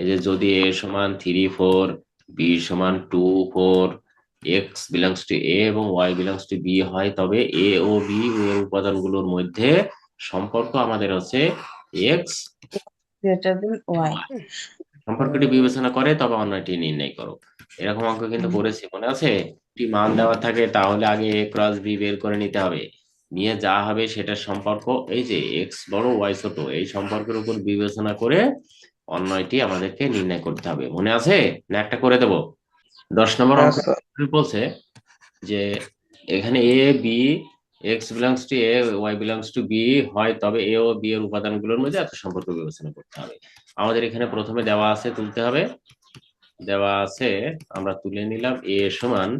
এই যে যদি এ সমান থ্রি ফোর বি সমান two four x belongs to A এবং ওয়াই বিলংস টু বি হয় তবে এ ও বি এর উপাদানগুলোর মধ্যে সম্পর্ক আমাদের হচ্ছে এক্স সম্পর্কটি বিবেচনা করে তবে অন্যটি নির্ণয় করো। এরকম অঙ্ক কিন্তু। করেছি মনে আছে? একটি মান দেওয়া থাকে তাহলে আগে এ ক্রস বি বের করে নিতে হবে। নিয়ে যা হবে সেটার সম্পর্ক এই যে এক্স বড় ওয়াই ছোট এই সম্পর্কের উপর বিবেচনা করে অন্যটি আমাদেরকে নির্ণয় করতে হবে। মনে আছে? না একটা করে দেব? দশ নম্বর হ্যাঁ, বলছে যে এখানে A B x belongs to A y belongs to B হয় তবে এ ও বি এর উপাদানগুলোর মধ্যে এত সম্পর্ক বিবেচনা করতে হবে। আমাদের এখানে প্রথমে দেওয়া আছে তুলতে হবে। দেওয়া আছে আমরা তুলে নিলাম এ সমান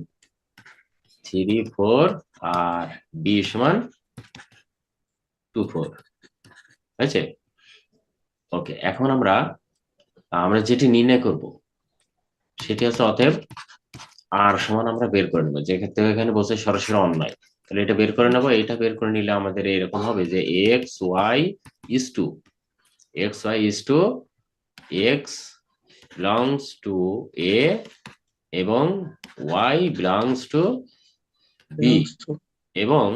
থ্রি ফোর আর বি সমান টু ফোর। হয়েছে? ওকে এখন আমরা আমরা যেটি নির্ণয় করব সেটি হচ্ছে অতএব আর সমান আমরা বের করে নেব। যেক্ষেত্রে এখানে বসে সরাসরি অন্যায়। তাহলে এটা বের করে নেব। এটা বের করে নিলে আমাদের এরকম হবে যে x y is to x y is to x belongs to A এবং ওয়াই বিলংস টু বি এবং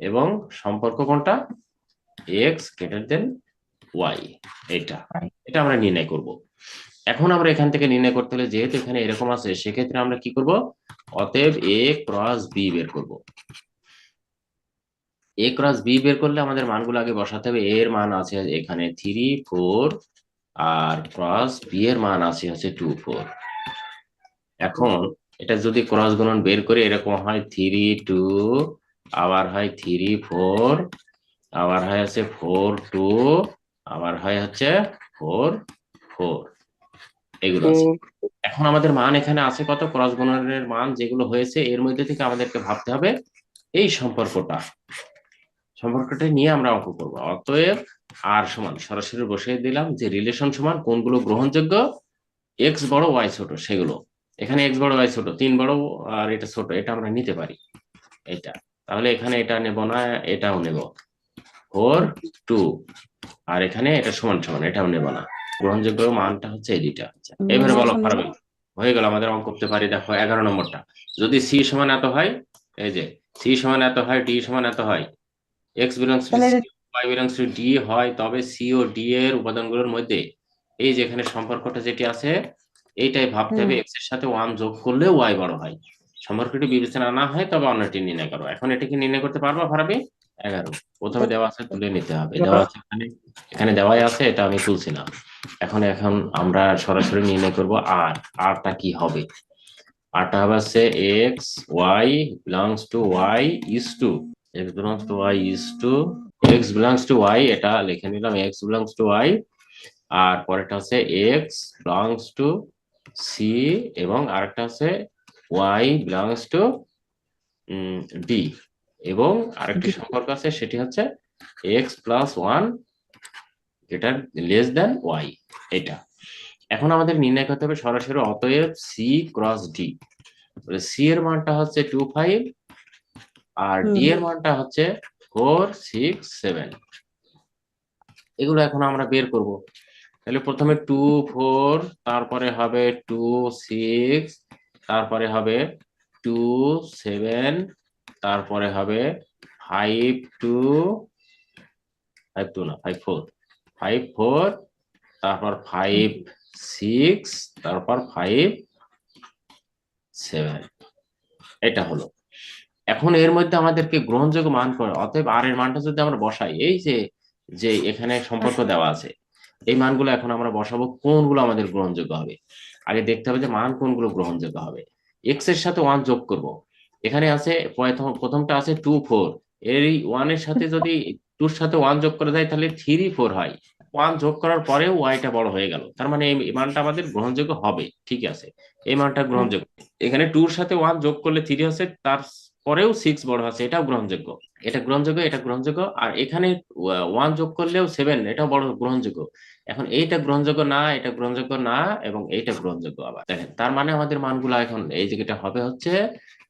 এবং সম্পর্ক কোনটা? এক্স গ্রেটার দেন ওয়াই এটা। এটা আমরা নির্ণয় করব। এখন আমরা এখান থেকে নির্ণয় করতে হলে যেহেতু এখানে এরকম আছে সেক্ষেত্রে আমরা কি করব? অতএব এ ক্রস বি বের করব। এ ক্রস বি বের করলে আমাদের মানগুলো আগে বসাতে হবে। এর মান আছে এখানে থ্রি ফোর আর ক্রস বি এর মান আছে হচ্ছে টু ফোর এখন এটা যদি ক্রস গুণন বের করে এরকম হয় থ্রি টু আবার হয় থ্রি ফোর আবার হয় আছে ফোর টু আবার হয় হচ্ছে ফোর ফোর এগুলো এখন আমাদের মান এখানে আছে কত? ক্রস গুণনের মান যেগুলো হয়েছে এর মধ্যে থেকে আমাদেরকে ভাবতে হবে এই সম্পর্কটা। সম্পর্কটা নিয়ে আমরা অঙ্ক করব। অতএব আর সমান সরাসরি বসিয়ে দিলাম যে রিলেশন সমান কোনগুলো গ্রহণযোগ্য? এক্স বড় ওয়াই ছোট সেগুলো। এখানে এক্স বড় ওয়াই ছোট তিন বড় আর এটা ছোট এটা আমরা নিতে পারি। এটা। তাহলে এখানে এটা নেব না এটাও নেব। Four two. আর এখানে এটা সমান সমান এটাও নেব না। গ্রহণযোগ্য মানটা হচ্ছে এই দুইটা। এবারে বলো পারবে হয়ে গেল আমাদের অঙ্ক করতে পারি দেখো এগারো নম্বরটা। যদি সি সমান এত হয় এই যে সি সমান এত হয় ডি সমান এত হয় x belongs y belongs to D হয় তবে সি ও ডি এর উপাদানগুলোর মধ্যে এই যে এখানে সম্পর্কটা যেটি আছে এইটাই ভাবতে হবে এক্সের সাথে ওয়ান যোগ করলে ওয়াই বড় হয়। সম্পর্কটি বিবেচনা না হয় তবে অন্যটি নির্ণয় করো। এখন এটাকে নির্ণয় করতে পারবা পারবে? এগারো। প্রথমে দেওয়া আছে তুলে নিতে হবে। দেওয়া আছে এখানে এখানে দেওয়াই আছে এটা আমি তুলছি না এখন এখন আমরা সরাসরি নির্ণয় করব আর আরটা কি হবে? আরটা হবে হচ্ছে x y belongs to y is to x belongs to y is to x belongs to y এটা লিখে নিলাম এক্স বিলংস টু ওয়াই আর পরেরটা হচ্ছে এক্স বিলংস টু সি এবং আরেকটা হচ্ছে ওয়াই বিলংস টু ডি এবং আরেকটি সম্পর্ক আছে সেটি হচ্ছে এক্স প্লাস ওয়ান যেটা লেস দেন ওয়াই এটা। এখন আমাদের নির্ণয় করতে হবে সরাসরি অতএব সি ক্রস ডি সি এর মানটা হচ্ছে টু ফাইভ আর ডি এর মানটা হচ্ছে ফোর সিক্স সেভেন এগুলো এখন আমরা বের করব। তাহলে প্রথমে টু ফোর তারপরে হবে টু সিক্স তারপরে হবে টু সেভেন তারপরে হবে ফাইভ টু ফাইভ টু না ফাইভ ফোর ফাইভ ফোর তারপর ফাইভ সিক্স তারপর ফাইভ সেভেন এটা হলো। এখন এর মধ্যে আমাদেরকে গ্রহণযোগ্য মান করে অতএব আর এর মানটা যদি আমরা বসাই এই যে যে এখানে সম্পর্ক দেওয়া আছে এই মানগুলো এখন আমরা বসাবো কোনগুলো আমাদের গ্রহণযোগ্য হবে। আগে দেখতে হবে যে মান কোনগুলো গ্রহণযোগ্য হবে। এক্সের সাথে ওয়ান যোগ করব। এখানে আছে, প্রথম প্রথমটা আছে টু ফোর এই ওয়ানের সাথে যদি টুর সাথে ওয়ান যোগ করে দেয়, তাহলে থ্রি ফোর হয়। ওয়ান যোগ করার পরেও ওয়াইটা বড় হয়ে গেল। তার মানে এই মানটা আমাদের গ্রহণযোগ্য হবে। ঠিক আছে। এই মানটা গ্রহণযোগ্য। এখানে টুর সাথে ওয়ান যোগ করলে থ্রি হচ্ছে তার পরেও সিক্স বড় আছে, এটাও গ্রহণযোগ্য। এটা গ্রহণযোগ্য এটা গ্রহণযোগ্য, আর এখানে ওয়ান যোগ করলেও সেভেন এটাও বড় গ্রহণযোগ্য। এখন এইটা গ্রহণযোগ্য না, এটা গ্রহণযোগ্য না, এবং এইটা গ্রহণযোগ্য আবার। দেখেন, তার মানে আমাদের মানগুলো এখন এই জায়গাটা হবে হচ্ছে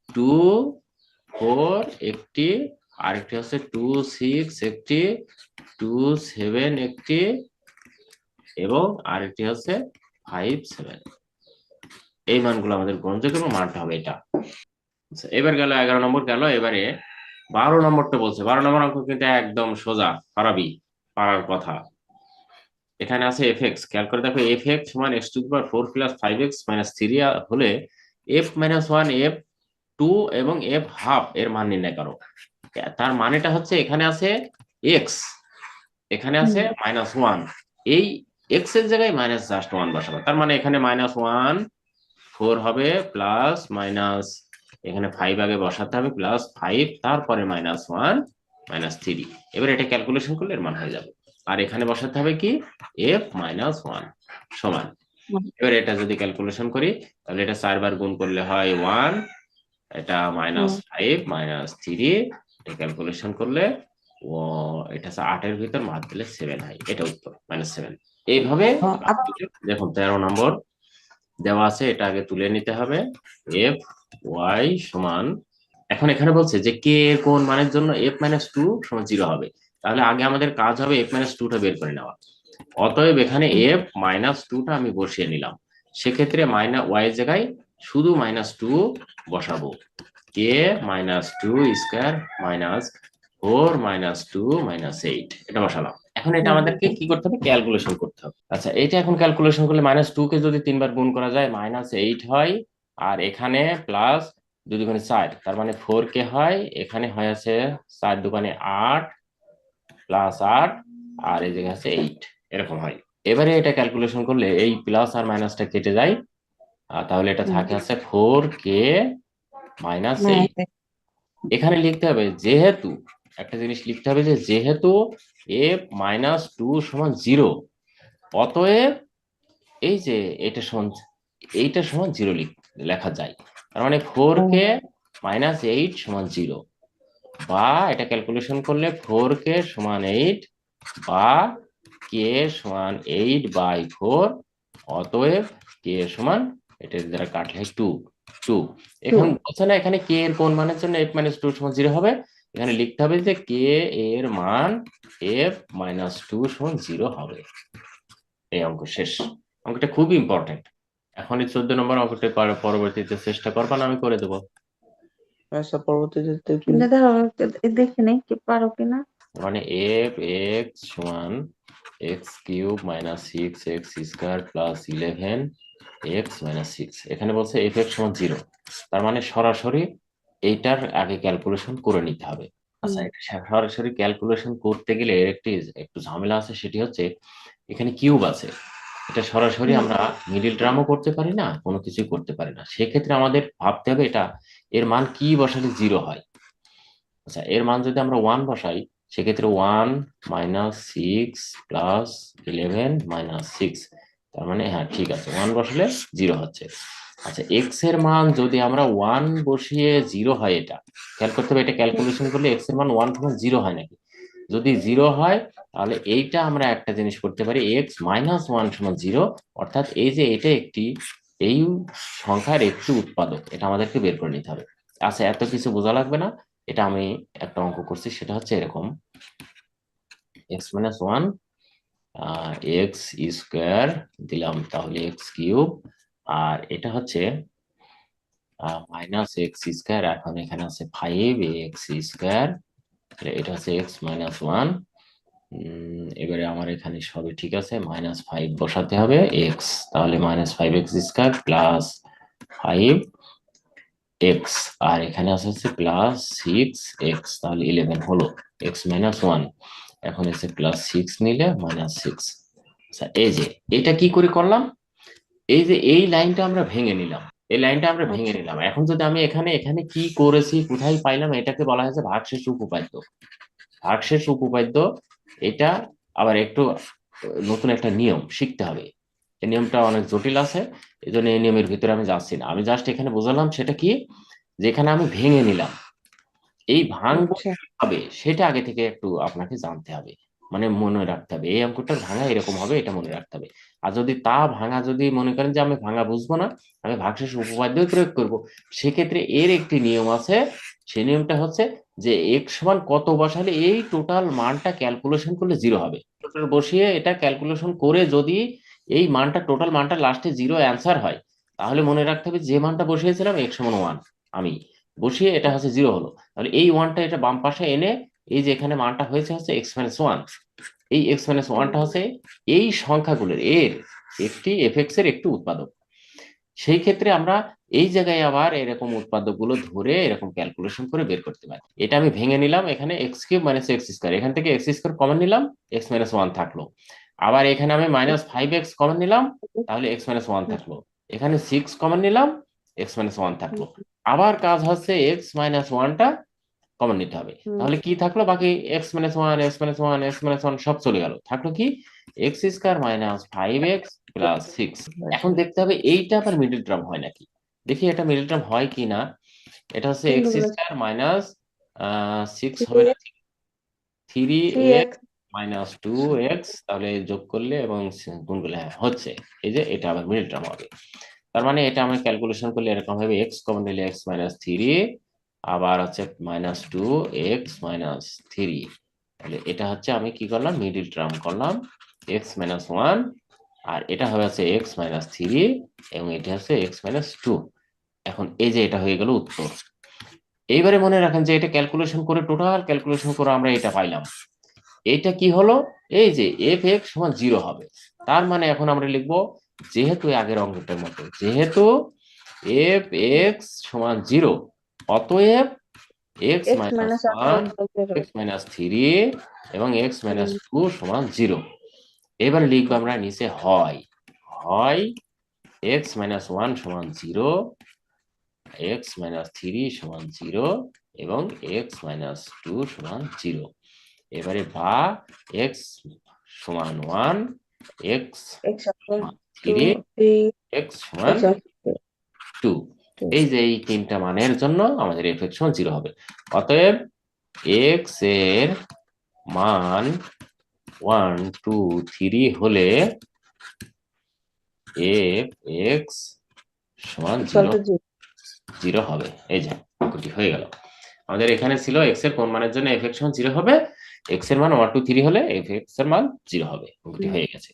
টু ফোর একটি আরেকটি হচ্ছে টু সিক্স একটি টু সেভেন একটি এবং আরেকটি হচ্ছে ফাইভ সেভেন এই মানগুলো আমাদের গ্রহণযোগ্য এবং মানটা হবে এটা। আচ্ছা, এবার গেল এগারো নম্বর গেল এবারে বারো নম্বরটা বলছে। বারো নম্বর অঙ্ক কিন্তু একদম সোজা পারাবি পারার কথা। এখানে আছে এফ এক্স খেয়াল করে দেখো এফ এক্স সমান x to power four plus five x minus three হলে f minus one f two এবং এফ হাফ এর মান নির্ণয় করো। তার মানেটা হচ্ছে এখানে আছে এক্স। এখানে আছে মাইনাস ওয়ান। এই এক্সের জায়গায় মাইনাস জাস্ট ওয়ান বসাবো। তার মানে এখানে মাইনাস ওয়ান ফোর হবে প্লাস মাইনাস এখানে ফাইভ আগে বসাতে হবে প্লাস ফাইভ তারপরে মাইনাস ওয়ান মাইনাস থ্রি। এবার এটা ক্যালকুলেশন করলে এর মান হয়ে যাবে। আর এখানে বসাতে হবে কি? এফ মাইনাস ওয়ান সমান। এবার এটা যদি ক্যালকুলেশন করি তাহলে এটা চারবার গুণ করলে হয় ওয়ান এটা মাইনাস ফাইভ মাইনাস থ্রি এটা ক্যালকুলেশন করলে ও এটা হচ্ছে আটের ভিতর মাত দিলে সেভেন হয়। এটা উত্তর মাইনাস সেভেন এইভাবে দেখুন তেরো নম্বর দেওয়া আছে এটা আগে তুলে নিতে হবে। এফ ওয়াই সমান এখন এখানে বলছে যে কে এর কোন মানের জন্য এফ মাইনাস টু সমান জিরো হবে। তাহলে আগে আমাদের কাজ হবে এফ মাইনাস টুটা বের করে নেওয়া। অতএব এখানে এফ মাইনাস টুটা আমি বসিয়ে নিলাম। সেক্ষেত্রে মাইনাস ওয়াই এর জায়গায় শুধু মাইনাস টু বসাবো। K minus two square minus four minus two minus eight এটা বসালাম। এখন এটা আমাদেরকে কি করতে হবে? ক্যালকুলেশন করতে হবে। আচ্ছা এটা এখন ক্যালকুলেশন করলে মাইনাস টু কে যদি তিনবার গুণ করা যায় মাইনাস এইট হয়, আর এখানে প্লাস দুই দুগুণে চার তার মানে ফোর কে হয়, এখানে হয় আছে চার দোকানে আট প্লাস আট, আর এই জায়গায় আছে এইট এরকম হয়। এবারে এটা ক্যালকুলেশন করলে এই প্লাস আর মাইনাসটা কেটে যায়। তাহলে এটা থাকে আছে ফোর কে মাইনাস এইট। এখানে লিখতে হবে যেহেতু একটা জিনিস লিখতে হবে যে যেহেতু এফ মাইনাস টু সমান জিরো অতএব এই যে এটা সমান এইটা সমান জিরো লেখা যায়। তার মানে ফোর কে মাইনাস এইট সমান জিরো বা এটা ক্যালকুলেশন করলে ফোর কে সমান এইট বা কে সমান এইট বাই ফোর অতএব কে সমান এটার দ্বারা কাটলে টু টু এখন বলছে না এখানে কে এর কোন মানের জন্য এফ মাইনাস টু সমান জিরো হবে? এখানে লিখতে হবে যে কে এর মান এফ মাইনাস টু সমান জিরো হবে। এই অঙ্ক শেষ। অঙ্কটা খুব ইম্পর্টেন্ট এখন এই চোদ্দ নম্বর অঙ্কটা পরবর্তীতে চেষ্টা করবা না আমি করে দেবো। আচ্ছা পরবর্তীতে দেখি। দেখে নেই কি পারো কিনা মানে এফ এক্স সমান x cube minus six x square plus eleven x minus six এখানে বলছে এফ এক্স সমান জিরো তার মানে সরাসরি এইটার আগে ক্যালকুলেশন করে নিতে হবে। আচ্ছা এটা সরাসরি ক্যালকুলেশন করতে গেলে এর একটি একটু ঝামেলা আছে সেটি হচ্ছে এখানে কিউব আছে। এটা সরাসরি আমরা মিডিল ড্রামও করতে পারি না কোনো কিছুই করতে পারি না। সেক্ষেত্রে আমাদের ভাবতে হবে এটা এর মান কি বসালে জিরো হয়? আচ্ছা এর মান যদি আমরা ওয়ান বসাই সেক্ষেত্রে one minus six plus eleven minus six তার মানে হ্যাঁ ঠিক আছে ওয়ান বসালে জিরো হচ্ছে। আচ্ছা এক্সের মান যদি আমরা ওয়ান বসিয়ে জিরো হয় এটা, খেয়াল করতে হবে, এটা ক্যালকুলেশন করলে এক্সের মান ওয়ান সমান জিরো হয় নাকি? যদি জিরো হয়, তাহলে এইটা আমরা একটা জিনিস করতে পারি এক্স মাইনাস ওয়ান সমান জিরো অর্থাৎ এই যে এটা একটি, এই সংখ্যার একটি উৎপাদক, এটা আমাদেরকে বের করে নিতে হবে। আচ্ছা এত কিছু বোঝা লাগবে না, এটা আমি একটা অঙ্ক করছি, সেটা হচ্ছে এরকম x minus one x square দিলাম তাহলে এক্স কিউব আর এটা হচ্ছে মাইনাস এক্স স্কোয়ার এখন এখানে আছে ফাইভ এক্স স্কোয়ার এটা হচ্ছে এক্স মাইনাস ওয়ান এবারে আমার এখানে সবই ঠিক আছে মাইনাস ফাইভ বসাতে হবে এক্স তাহলে minus five x square plus five x আর এখানে আছে হচ্ছে প্লাস সিক্স এক্স তাহলে ইলেভেন হলো এক্স মাইনাস ওয়ান এখন এসে প্লাস সিক্স নিলে মাইনাস সিক্স আচ্ছা এই যে এটা কি করে করলাম? এই যে এই লাইনটা আমরা ভেঙে নিলাম। এই লাইনটা আমরা ভেঙে আচ্ছা। নিলাম। এখন যদি আমি এখানে এখানে কি করেছি কোথায় পাইলাম এটাকে বলা হয়েছে ভাগশেষ উপপাদ্য। ভাগশেষ উপপাদ্য এটা আবার একটু নতুন একটা নিয়ম শিখতে হবে। এই নিয়মটা অনেক জটিল আছে এই জন্য এই নিয়মের ভিতরে আমি যাচ্ছি না। আমি জাস্ট এখানে বোঝালাম সেটা কি? যেখানে আমি ভেঙে নিলাম। এই ভাঙবো আচ্ছা। হবে সেটা আগে থেকে একটু আপনাকে জানতে হবে। মানে মনে রাখতে হবে এই অঙ্কটা ভাঙা এরকম হবে এটা মনে রাখতে হবে। আর যদি তা ভাঙা যদি মনে করেন যে আমি ভাঙা বুঝব না আমি ভাগশেষ উপপাদ্য প্রয়োগ করব সেক্ষেত্রে এর একটি নিয়ম আছে সেই নিয়মটা হচ্ছে যে এক সমান কত বসালে এই টোটাল মানটা ক্যালকুলেশন করলে জিরো হবে। ক্যালকুলেটর বসিয়ে এটা ক্যালকুলেশন করে যদি এই মানটা টোটাল মানটা লাস্টে জিরো অ্যান্সার হয় তাহলে মনে রাখতে হবে যে মানটা বসিয়েছিলাম এক্স সমান ওয়ান আমি। বসিয়ে এটা হচ্ছে জিরো হলো। তাহলে এই ওয়ানটা এটা বাম পাশে এনে এই যে এখানে মানটা হয়েছে হচ্ছে এক্স মাইনাস ওয়ান এই এক্স মাইনাস ওয়ানটা হচ্ছে এই সংখ্যাগুলোর, এর একটি এফএক্স এর একটি উৎপাদক। সেই ক্ষেত্রে আমরা এই জায়গায় আবার এরকম উৎপাদকগুলো ধরে এরকম ক্যালকুলেশন করে বের করতে পারি। এটা আমি ভেঙে নিলাম, এখানে x cube minus x square এখান থেকে এক্স স্কোয়ার কমন নিলাম এক্স মাইনাস ওয়ান থাকল। আবার এখানে আমি মাইনাস ফাইভ এক্স কমন নিলাম, তাহলে এক্স মাইনাস ওয়ান থাকল। এখানে সিক্স কমন নিলাম এক্স মাইনাস ওয়ান থাকল। আবার কাজ হচ্ছে এক্স মাইনাস ওয়ানটা কমন নিতে হবে। তাহলে কি থাকল? বাকি x minus one x minus one x minus one সব চলে গেল। থাকল কি? X square minus five x plus six এখন দেখতে হবে এইটা আবার মিডল টার্ম হয় নাকি? দেখি এটা মিডল টার্ম হয় কি না। এটা হচ্ছে এক্স? স্কোয়ার মাইনাস সিক্স হবে না three x minus two x তাহলে যোগ করলে এবং গুণ করলে হ্যাঁ হচ্ছে। এই যে এটা আবার মিডল টার্ম হবে। তার মানে এটা আমরা ক্যালকুলেশন করলে এরকম হবে এক্স কমন নিলে এক্স মাইনাস থ্রি আবার হচ্ছে minus two x minus three তাহলে এটা হচ্ছে আমি কি করলাম? মিডিল টার্ম করলাম এক্স মাইনাস ওয়ান আর এটা হবে হচ্ছে এক্স মাইনাস থ্রি এবং এটা হচ্ছে এক্স মাইনাস টু এখন এই যে এটা হয়ে গেল উত্তর। এইবারে মনে রাখেন যে এটা ক্যালকুলেশন করে টোটাল ক্যালকুলেশন করে আমরা এটা পাইলাম। এইটা কি হলো? এই যে এফ এক্স জিরো হবে। তার মানে এখন আমরা লিখব যেহেতু আগের অঙ্কটার মতো যেহেতু এফ এক্স সমান জিরো অতএব x minus one x minus three এবং এক্স মাইনাস টু সমান জিরো এবার লিখব আমরা নিচে হয় হয় এক্স মাইনাস ওয়ান সমান জিরো এক্স মাইনাস থ্রি সমান জিরো এবং এক্স মাইনাস টু সমান জিরো এবারে বা এক্স সমান one x three x two এই যে এই তিনটা মানের জন্য আমাদের এফ এক্স সমান জিরো হবে। অতএব এক্সের মান ওয়ান টু থ্রি হলে এফ এক্স সমান জিরো হবে। এই যে হয়ে গেল। আমাদের এখানে ছিল এক্সের কোন মানের জন্য এফ এক্স সমান জিরো হবে? এক্সের মান ওয়ান টু থ্রি হলে এফ এক্সের মান জিরো হবে। অঙ্কটি হয়ে গেছে।